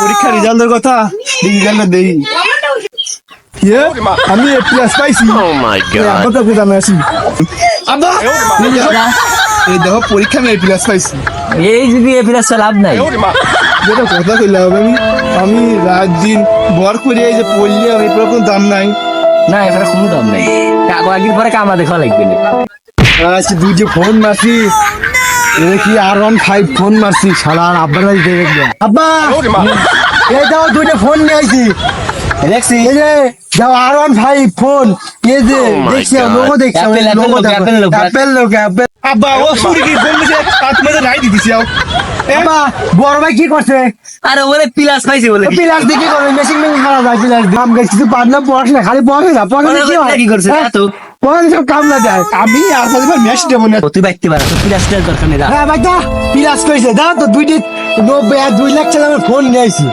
পরীক্ষা রেজাল্টের কথা? রেজাল্টটা দেই ইয়ে আমি এ প্লাস পাইছি। Oh এই. আব্বা আছি। আব্বা! এই দেখো পরীক্ষা আমি এ প্লাস পাইছি। এই যদি এ প্লাস লাভ নাই। যেটা কথা কইলাম আমি আমি রাত দিন বর করে এই যে পড়লি আমি এরপর দাম নাই। না এবার কোনো দাম নাই। পরে কামা দেখা লাগবে না। আচ্ছা যে ফোন মারছিস এটা কি আর ওয়ান ফাইভ ফোন মারছিস শালা আর আব্বার বাড়ি দিয়ে দেখবে আব্বা! এই দাও দুইটা ফোন নিয়ে আইছি। দেখছি এই যে দাও আর ওয়ান ফাইভ ফোন এই যে Oh দেখছি. লোগো দেখছি logo Apple logo. Apple logo Apple আব্বা ও শুনি কি ফোন দিছে তার মধ্যে রাই দিতেছি আও। আব্বা বড় ভাই কি করছে? আরে বলে প্লাস পাইছে বলে? পিলাস দেখি করে মেশিন মেশিন খারাপ যায় পিলাস দাম গেছি তুই পারলাম পড়াশোনা খালি পড়াশোনা পড়াশোনা কি করছে হ্যাঁ? তা। তো পড়াশোনা সব কাম না যায় আমি আর প্রতিবার ম্যাচ দেবো না। তুই বাইতে পারো প্লাস প্লাস দরকার নেই হ্যাঁ পিলাস কইছে দাও তো দুই নব্বই আর দুই লাখ আমার ফোন নিয়ে আইছি।